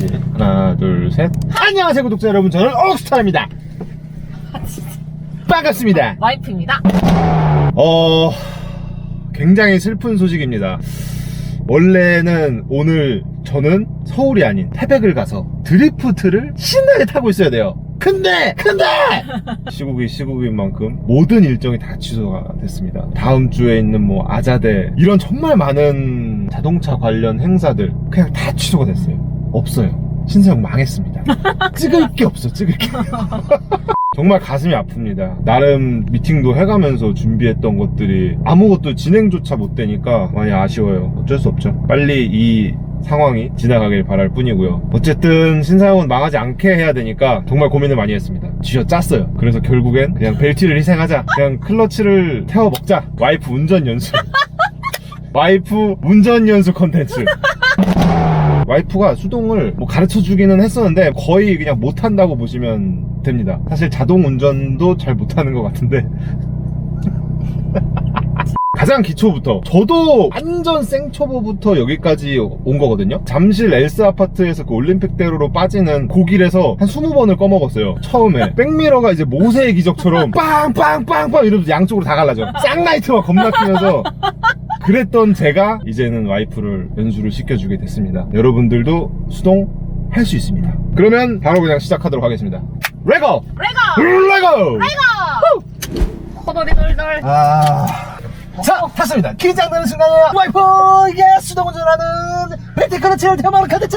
같이 하나 둘 셋. 안녕하세요 구독자 여러분. 저는 옥스타입니다. 반갑습니다. 와이프입니다. 어 굉장히 슬픈 소식입니다. 원래는 오늘 저는 서울이 아닌 태백을 가서 드리프트를 신나게 타고 있어야 돼요. 근데 근데! 시국이 시국인 만큼 모든 일정이 다 취소가 됐습니다. 다음 주에 있는 뭐 아자대 이런 정말 많은 자동차 관련 행사들 그냥 다 취소가 됐어요 없어요 신세영 망했습니다 찍을 게 없어 찍을 게 정말 가슴이 아픕니다. 나름 미팅도 해가면서 준비했던 것들이 아무것도 진행조차 못 되니까 많이 아쉬워요. 어쩔 수 없죠. 빨리 이 상황이 지나가길 바랄 뿐이고요. 어쨌든 신사역은 망하지 않게 해야 되니까 정말 고민을 많이 했습니다. 쥐어 짰어요. 그래서 결국엔 그냥 벨트를 희생하자. 그냥 클러치를 태워 먹자. 와이프 운전 연수. 와이프 운전 연수 컨텐츠. 와이프가 수동을 뭐 가르쳐 주기는 했었는데 거의 그냥 못한다고 보시면 됩니다. 사실 자동 운전도 잘 못하는 것 같은데. 가장 기초부터. 저도 완전 생초보부터 여기까지 온 거거든요. 잠실 엘스 아파트에서 그 올림픽대로로 빠지는 고길에서 한 20번을 꺼먹었어요. 처음에. 백미러가 이제 모세의 기적처럼 빵빵빵빵 이러면서 양쪽으로 다 갈라져. 쌍라이트가 겁나 키면서 그랬던 제가 이제는 와이프를 연수를 시켜주게 됐습니다. 여러분들도 수동 할 수 있습니다. 그러면 바로 그냥 시작하도록 하겠습니다. 레고! 레고! 레고! 호돌이 돌돌. 아. 자, 탔습니다. 긴장되는 순간에 와이프, 이게 수동 운전하는 벨트 클러치를 태워먹는 컨텐츠!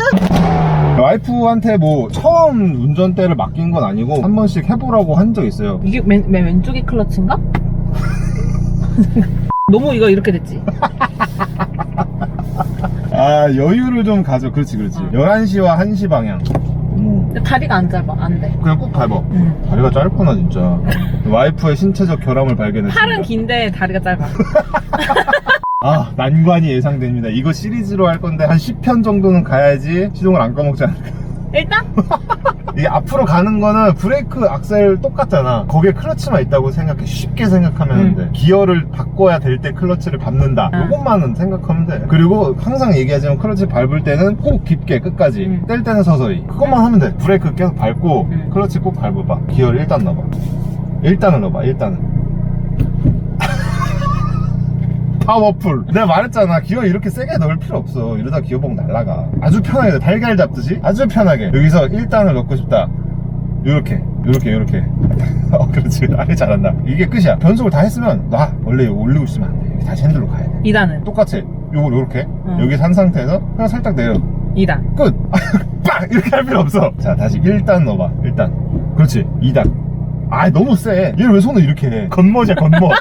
와이프한테 뭐 처음 운전대를 맡긴 건 아니고 한 번씩 해보라고 한 적 있어요. 이게 맨, 맨 왼쪽이 클러치인가? 너무 이거 이렇게 됐지. 아, 여유를 좀 가져. 그렇지, 그렇지. 11시와 1시 방향. 근데 다리가 안 짧아. 안 돼. 그냥 꾹 밟아. 응. 다리가 짧구나 진짜. 와이프의 신체적 결함을 발견했습니다. 팔은 긴데 다리가 짧아. 아 난관이 예상됩니다. 이거 시리즈로 할 건데 한 10편 정도는 가야지 시동을 안 꺼먹지 않을까. 일단 이게 앞으로 가는 거는 브레이크 악셀 똑같잖아. 거기에 클러치만 있다고 생각해. 쉽게 생각하면 음. 돼. 기어를 바꿔야 될 때 클러치를 밟는다. 음. 이것만은 생각하면 돼. 그리고 항상 얘기하지만 클러치 밟을 때는 꼭 깊게 끝까지. 음. 뗄 때는 서서히. 그것만 하면 돼. 브레이크 계속 밟고 음. 클러치 꼭 밟아봐. 기어를 일단 넣어봐. 일단을 넣어봐. 일단은. 파워풀 내가 말했잖아 기어 이렇게 세게 넣을 필요 없어 이러다 기어봉 날라가 아주 편하게 돼. 달걀 잡듯이 아주 편하게 여기서 1단을 넣고 싶다 요렇게 요렇게 요렇게. 어 그렇지. 아니 잘한다. 이게 끝이야. 변속을 다 했으면 놔 원래 이거 올리고 있으면 안돼. 다시 핸들로 가야 돼. 2단은. 똑같이. 요걸 요렇게. 응. 여기 산 상태에서 그냥 살짝 내려. 2단. 끝! 빵! 이렇게 할 필요 없어. 자 다시 1단 넣어봐. 1단. 그렇지. 2단. 아 너무 세 얘를 왜 손을 이렇게 해? 겉멋이야 겉멋.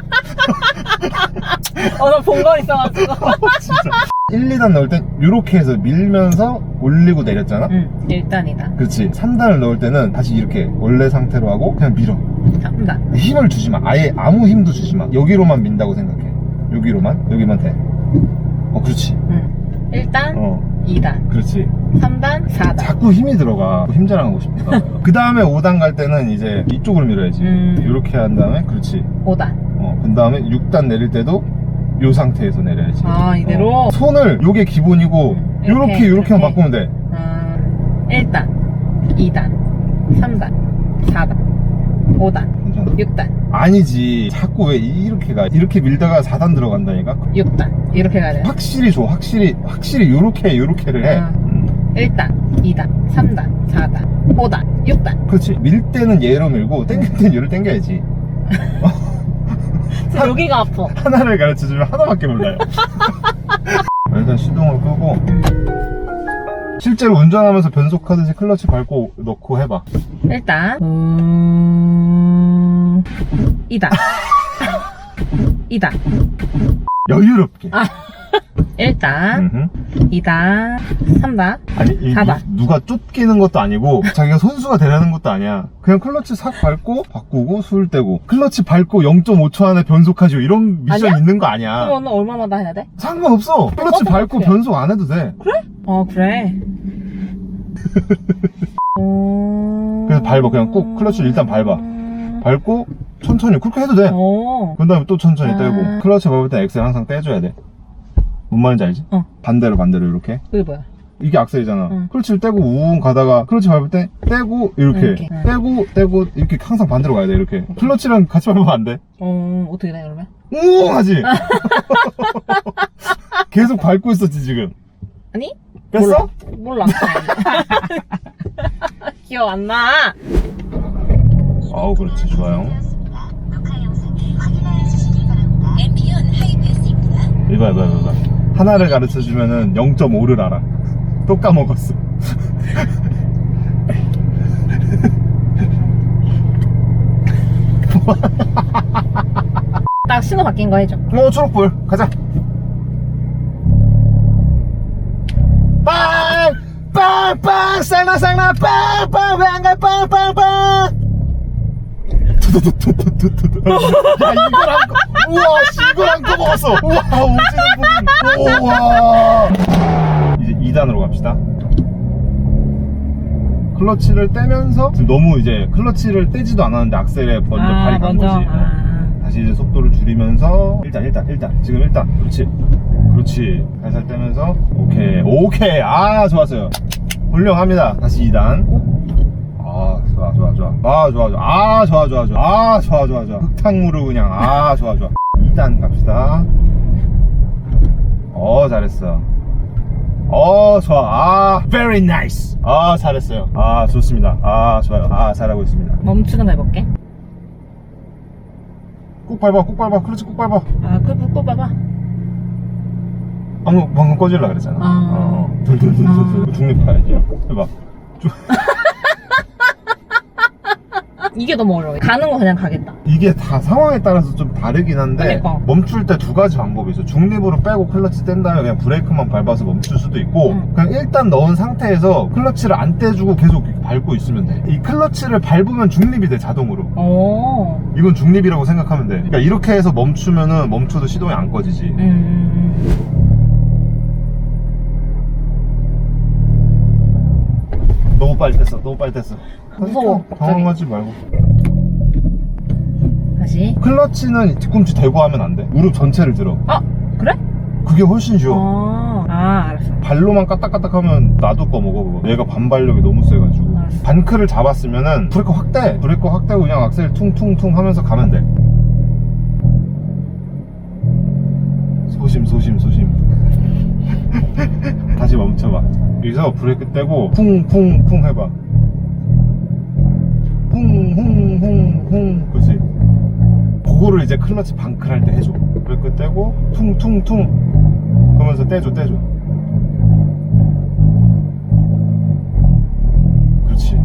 어, 나 본거 있어가지고. 진짜 1, 2단 넣을 땐 이렇게 해서 밀면서 올리고 내렸잖아 응. 1단, 2단. 그렇지 3단을 넣을 때는 다시 이렇게 원래 상태로 하고 그냥 밀어 3단. 힘을 주지 마 아예 아무 힘도 주지 마 여기로만 민다고 생각해 여기로만 여기만 돼 어 그렇지 응. 1단, 어 2단. 그렇지 3단, 4단. 자꾸 힘이 들어가 힘 자랑하고 싶다 그 다음에 5단 갈 때는 이제 이쪽으로 밀어야지 음. 이렇게 한 다음에 그렇지 5단. 어, 그 다음에 6단 내릴 때도 요 상태에서 내려야지 아, 이대로? 어. 손을 요게 기본이고 음, 요렇게 이렇게, 요렇게만 이렇게. 바꾸면 돼 음, 1단, 2단, 3단, 4단, 5단, 괜찮아 6단, 아니지 자꾸 왜 이렇게 가 이렇게 밀다가 4단 들어간다니까 6단. 이렇게 가야 돼요. 확실히 줘 확실히 확실히 요렇게 요렇게를 해 아. 음. 1단, 2단, 3단, 4단, 5단, 6단. 그렇지 밀 때는 얘로 밀고 땡길 때는 얘를 땡겨야지 여기가 아파. 하나를 가르쳐주면 하나밖에 몰라요 일단 시동을 끄고 실제로 운전하면서 변속하듯이 클러치 밟고 넣고 해봐 일단, 음, 2단. 2단. 여유롭게 아. 1단, 음흠. 2단, 3단. 아니 이, 사단. 이- 누가 쫓기는 것도 아니고 자기가 선수가 되려는 것도 아니야 그냥 클러치 싹 밟고 바꾸고 술 떼고 클러치 밟고 0.5초 안에 변속하죠 이런 미션 아니야? 있는 거 아니야 그럼 오늘 얼마마다 해야 돼? 상관없어 클러치 어, 밟고 어떡해. 변속 안 해도 돼 어, 그래. 어... 그래서 밟아, 그냥 꼭 클러치를 일단 밟아. 밟고 천천히 그렇게 해도 돼 어. 그 다음에 또 천천히 아. 떼고 클러치 밟을 때 엑셀 항상 떼줘야 돼 뭔 말인지 알지? 어. 반대로 반대로 이렇게 그게 뭐야? 이게 악셀이잖아. 응. 클러치를 떼고 우웅 가다가 클러치 밟을 때 떼고 이렇게 이렇게, 응. 떼고 떼고 이렇게 항상 반대로 가야 돼 이렇게. 클러치랑 같이 밟으면 안 돼. 어, 어떻게 돼, 그러면? 우웅 하지. 계속 밟고 있었지 지금. 아니? 뺐어? 몰라. 기억 안 나. 아우 그렇지 좋아요. 이봐 이봐 이봐. 하나를 가르쳐 주면은 0.5를 알아. 또 까먹었어. 딱 신호 바뀐 거 해줘. 어 초록불 가자. 빵! 빵! 빵! 쌍나 쌍나 빵! 빵! 왜안 가? 빵! 빵! 빵! 두두두두두두두. 야 이걸 안 꺼. 우와 씨, 이걸 안 꺼먹었어. 우와 오지는 부분. 우와. 이제 2단으로 갑시다. 클러치를 떼면서 지금 너무 이제 클러치를 떼지도 않았는데 악셀에 먼저 발이 간 거지. 어. 아. 다시 이제 속도를 줄이면서 일단 일단 일단 지금 일단 그렇지 그렇지 살살 떼면서 오케이 오케이 아 좋았어요 훌륭합니다 다시 2단 아 좋아 좋아 좋아 아 좋아 좋아 아 좋아 좋아 좋아 아 좋아 좋아 좋아 흙탕물을 그냥 아 좋아 좋아 2단 갑시다 어 잘했어 어 좋아 아 very nice 아 잘했어요 아 좋습니다 아 좋아요 아 잘하고 있습니다 멈추는 거 해볼게. 꾹 밟아 꾹 밟아 클러치 꾹 밟아 아, 그, 그, 봐봐. 방금, 방금 꺼질라 그랬잖아. 아. 어. 둘둘둘둘. 중립 봐야지. 해봐. 이게 너무 어려워. 가는 거 그냥 가겠다. 이게 다 상황에 따라서 좀 다르긴 한데 그러니까. 멈출 때 두 가지 방법이 있어. 중립으로 빼고 클러치 뗀 다음에 그냥 브레이크만 밟아서 멈출 수도 있고 응. 그냥 일단 넣은 상태에서 클러치를 안 떼주고 계속 밟고 있으면 돼. 이 클러치를 밟으면 중립이 돼 자동으로. 오. 이건 중립이라고 생각하면 돼. 그러니까 이렇게 해서 멈추면은 멈춰도 시동이 안 꺼지지. 음. 너무 빨리 뗐어. 너무 빨리 뗐어. 무서워, 당황하지 말고. 다시. 클러치는 뒤꿈치 대고 하면 안 돼. 무릎 전체를 들어. 아, 그래? 그게 훨씬 쉬워. 아, 아, 알았어. 발로만 까딱까딱 하면 나도 꺼먹어. 그거. 얘가 반발력이 너무 세가지고. 알았어. 반크를 잡았으면은 브레이크 확대. 브레이크 확대고 그냥 악셀 퉁퉁퉁 하면서 가면 돼. 소심, 소심, 소심. 다시 멈춰봐. 여기서 브레이크 떼고 쿵쿵쿵 해봐. 쿵쿵쿵쿵. 그렇지. 그거를 이제 클러치 방크를 할때 해줘. 브레이크 떼고 퉁퉁퉁. 그러면서 떼줘, 떼줘. 그렇지.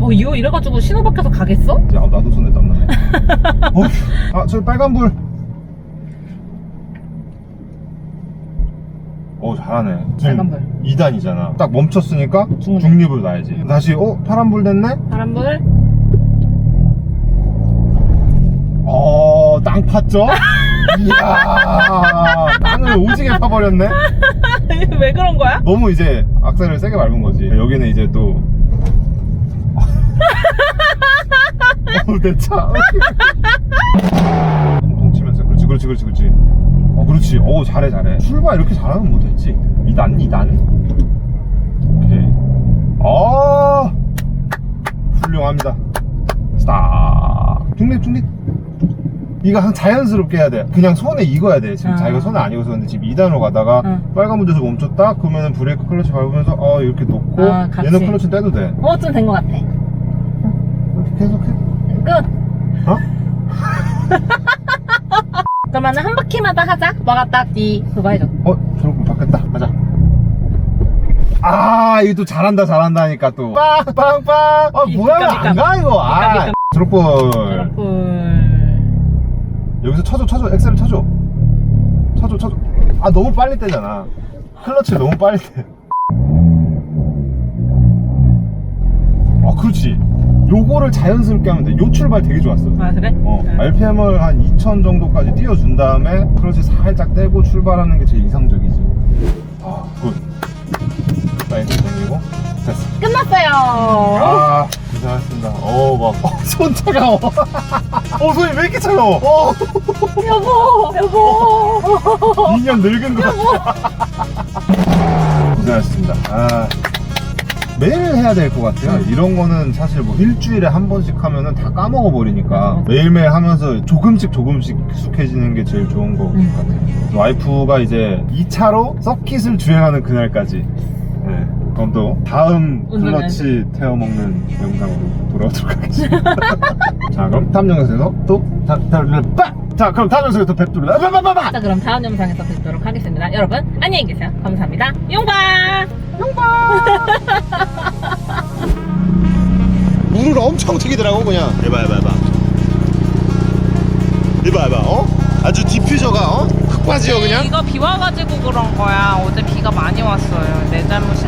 어, 이거 이래가지고 신호 바뀌어서 가겠어? 야, 나도 손에 땀나네. 어휴. 아, 저기 빨간불. 어, 잘하네. 빨간불. 2단이잖아. 딱 멈췄으니까 중립. 중립을 놔야지. 다시, 어, 파란불 됐네? 파란불. 어, 땅 팠죠? 이야, 땅을 오지게 파버렸네? 왜 그런 거야? 너무 이제 악셀을 세게 밟은 거지. 여기는 이제 또. 어, 내 차. 통통 치면서. 그렇지, 그렇지, 그렇지, 그렇지. 어, 그렇지. 어, 잘해, 잘해. 출발 이렇게 잘하면 뭐 됐지. 2단, 2단. 오케이. 아, 훌륭합니다. 스탑. 중립, 중립. 이거 한 자연스럽게 해야 돼. 그냥 손에 익어야 돼. 지금 아. 자기가 손에 안 익어서 근데 지금 2단으로 가다가 응. 빨간 문제에서 멈췄다? 그러면은 브레이크 클러치 밟으면서 어 이렇게 놓고 아, 같이. 얘는 클러치 떼도 돼. 어, 좀 된 것 같아. 이렇게 계속 해. 끝. 어? 그러면은 한 바퀴마다 하자. 막았다, 뒤. 그거 해줘. 어? 초록불 바뀌었다. 가자. 아, 이거 또 잘한다, 잘한다 하니까 또. 빵빵빵! 아, 이- 뭐야, 삐까, 안 가, 이거. 아, 삐까, 삐까. 초록불. 초록불. 여기서 쳐줘, 쳐줘. 엑셀을 쳐줘. 쳐줘, 쳐줘. 아, 너무 빨리 떼잖아. 클러치 너무 빨리 떼. 아, 그렇지. 요거를 자연스럽게 하면 돼. 요 출발 되게 좋았어. 아, 그래? 어, 응. RPM을 한 2000 정도까지 띄워준 다음에 클러치 살짝 떼고 출발하는 게 제일 이상적이지. 아, 굿. 사이드 당기고 됐어. 끝났어요. 아, 고생하셨습니다. 어, 막, 어, 손 차가워. 어, 손이 왜 이렇게 차가워? 어, 여보, 여보. 2년 늙은 거 같아. 고생하셨습니다. 아, 매일 해야 될 것 같아요. 이런 거는 사실 뭐 일주일에 한 번씩 하면은 다 까먹어 버리니까 매일매일 하면서 조금씩 조금씩 익숙해지는 게 제일 좋은 것 음. 같아요. 와이프가 이제 2차로 서킷을 주행하는 그날까지. 네. 그럼 또 다음. 클러치 태워 먹는 영상으로 돌아오도록 하겠습니다. 자, 그럼 다음 영상에서 또 다, 다, 빠! 자, 그럼 다음 영상에서 또 뵙도록! 자 그럼 다음 영상에서 뵙도록 하겠습니다. 여러분 안녕히 계세요. 감사합니다. 용바. 물을 엄청 튀기더라고 그냥 해봐 해봐 해봐 해봐 해봐 어? 아주 디퓨저가 어? 흑 빠지요 그냥 이거 비 와가지고 그런 거야. 어제 비가 많이 왔어요. 내 잘못이